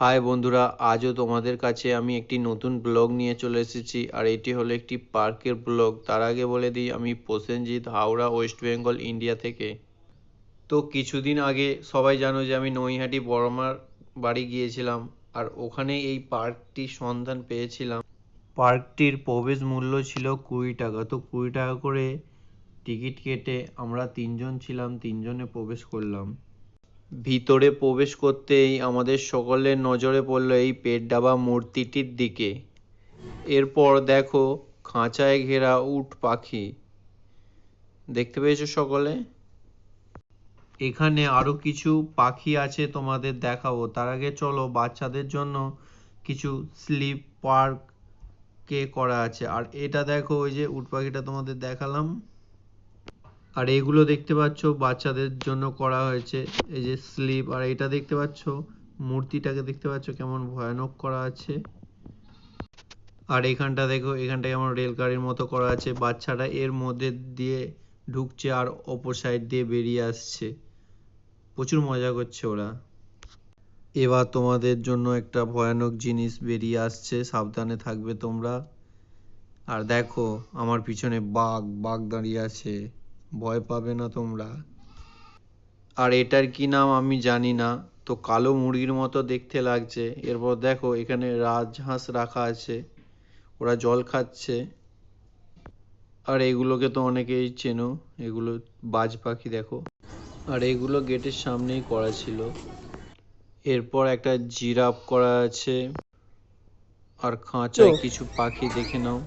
High বন্ধুরা, আজও তোমাদের কাছে আমি একটি নতুন ব্লগ নিয়ে চলে এসেছি, আর এটি হলো একটি পার্কের ব্লগ। তার আগে বলে দিই, আমি Prasenjit Howrah, West Bengal, India থেকে। তো কিছুদিন আগে সবাই জানো যে আমি নৈহাটি বড়মার বাড়ি গিয়েছিলাম, আর ওখানে এই পার্কটির সন্ধান পেয়েছিলাম। পার্কটির প্রবেশ মূল্য ছিল কুড়ি টাকা। তো কুড়ি টাকা করে টিকিট কেটে আমরা তিনজন ছিলাম, তিনজনে প্রবেশ করলাম। ভিতরে প্রবেশ করতেই আমাদের সকলের নজরে পড়ল এই পেট ডাবা মূর্তিটির দিকে। এরপর দেখো, খাঁচায় ঘেরা উট পাখি। দেখতে পেয়েছ সকলে? এখানে আরও কিছু পাখি আছে তোমাদের দেখাবো। তার আগে চলো, বাচ্চাদের জন্য কিছু স্লিপ পার্ক কে করা আছে। আর এটা দেখো, ওই যে উট পাখিটা তোমাদের দেখালাম। আর এগুলো দেখতে পাচ্ছ বাচ্চাদের জন্য করা হয়েছে। এই যে স্লিপ, আর এটা দেখতে পাচ্ছ, মূর্তিটাকে দেখতে পাচ্ছ কেমন ভয়ানক করা আছে। আর এখানটা দেখো এখানটা কেমন রেল গাড়ির মতো করা আছে। বাচ্চারা এর মধ্যে দিয়ে ঢুকছে আর অপর সাইড দিয়ে বেরিয়ে আসছে। প্রচুর মজা করছে ওরা। এবার তোমাদের জন্য একটা ভয়ানক জিনিস বেরিয়ে আসছে, সাবধানে থাকবে তোমরা। আর দেখো, আমার পিছনে বাঘ বাঘ দাঁড়িয়ে আছে। ভয় পাবে না তোমরা। আর এটার কি নাম আমি জানি না তো কালো মুরগির মতো দেখতে লাগছে। এরপর দেখো এখানে রাজহাঁস রাখা আছে। ওরা জল খাচ্ছে। আর এগুলোকে তো অনেকেই চেনো এগুলো বাজ পাখি দেখো। আর এগুলো গেটের সামনেই করা ছিল। এরপর একটা জিরাফ করা আছে। আর খাঁচায় কিছু পাখি দেখে নাও।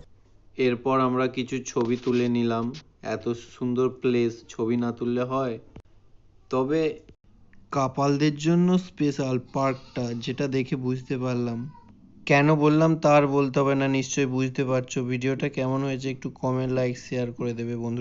এরপর আমরা কিছু ছবি তুলে নিলাম। এত সুন্দর প্লেস ছবি না তুললে হয়। তবে কাপালদের জন্য স্পেশাল পার্কটা যেটা দেখে বুঝতে পারলাম। কেন বললাম তার বলতে হবে না, নিশ্চয়ই বুঝতে পারছ। ভিডিওটা কেমন হয়েছে একটু কমেন্ট লাইক শেয়ার করে দেবে বন্ধু।